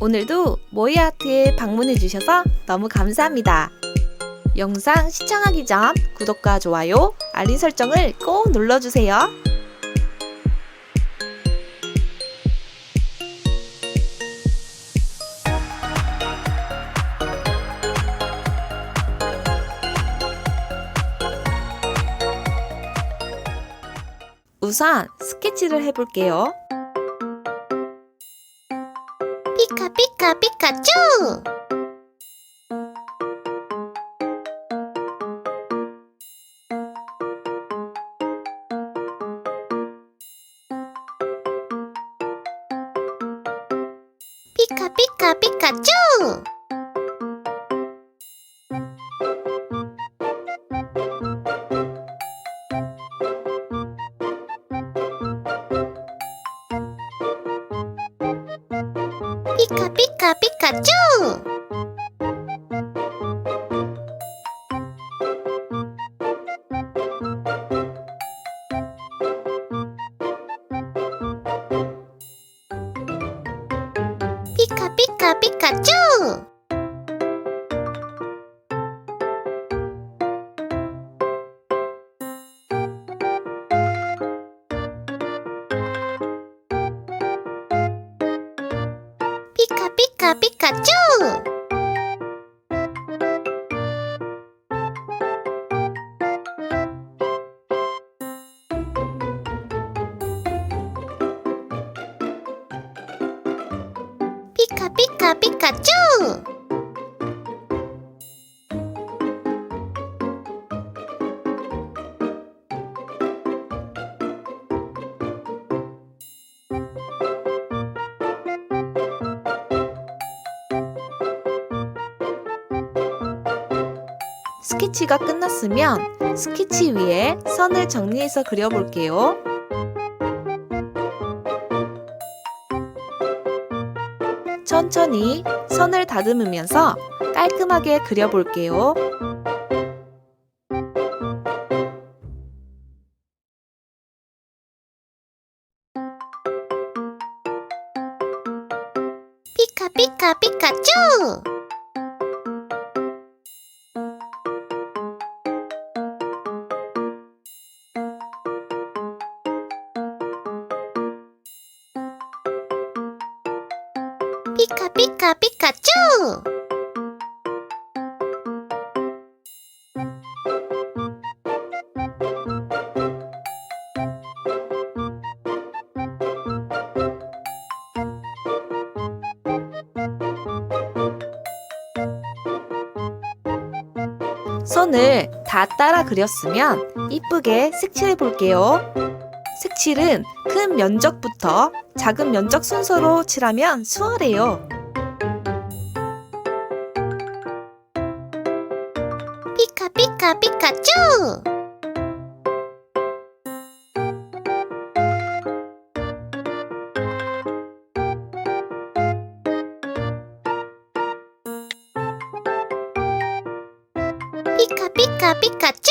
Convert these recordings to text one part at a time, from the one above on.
오늘도 모이아트에 방문해 주셔서 너무 감사합니다. 영상 시청하기 전 구독과 좋아요, 알림 설정을 꼭 눌러주세요. 우선 스케치를 해볼게요. 피카 피카 피카츄! 피카 피카 피카츄! 피카 피카 피카츄! 피카 피카 피카츄! 피카 피카 피카츄! 피카 피카 피카츄! 스케치가 끝났으면 스케치 위에 선을 정리해서 그려볼게요. 천천히 선을 다듬으면서 깔끔하게 그려볼게요. 피카 피카 피카츄! 피카 피카 피카츄! 선을 다 따라 그렸으면 이쁘게 색칠해 볼게요. 색칠은 큰 면적부터 작은 면적 순서로 칠하면 수월해요. 피카 피카 피카츄! 피카 피카 피카츄!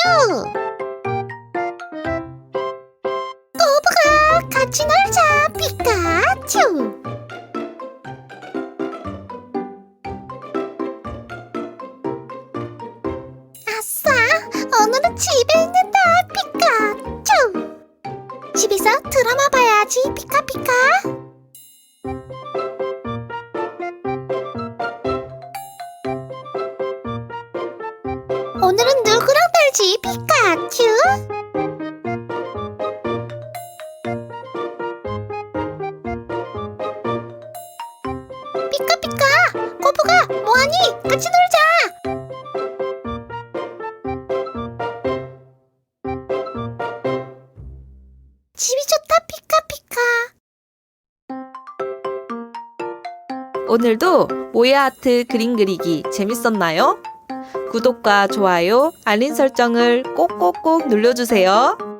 꼬부가 같이 놀자 피카 오늘은 집에 있는다 피카츄! 집에서 드라마 봐야지 피카피카! 오늘은 누구랑 놀지 피카츄? 피카피카! 꼬부가 뭐하니? 같이 놀 오늘도 모야아트 그림 그리기 재밌었나요? 구독과 좋아요, 알림 설정을 꼭꼭꼭 눌러주세요.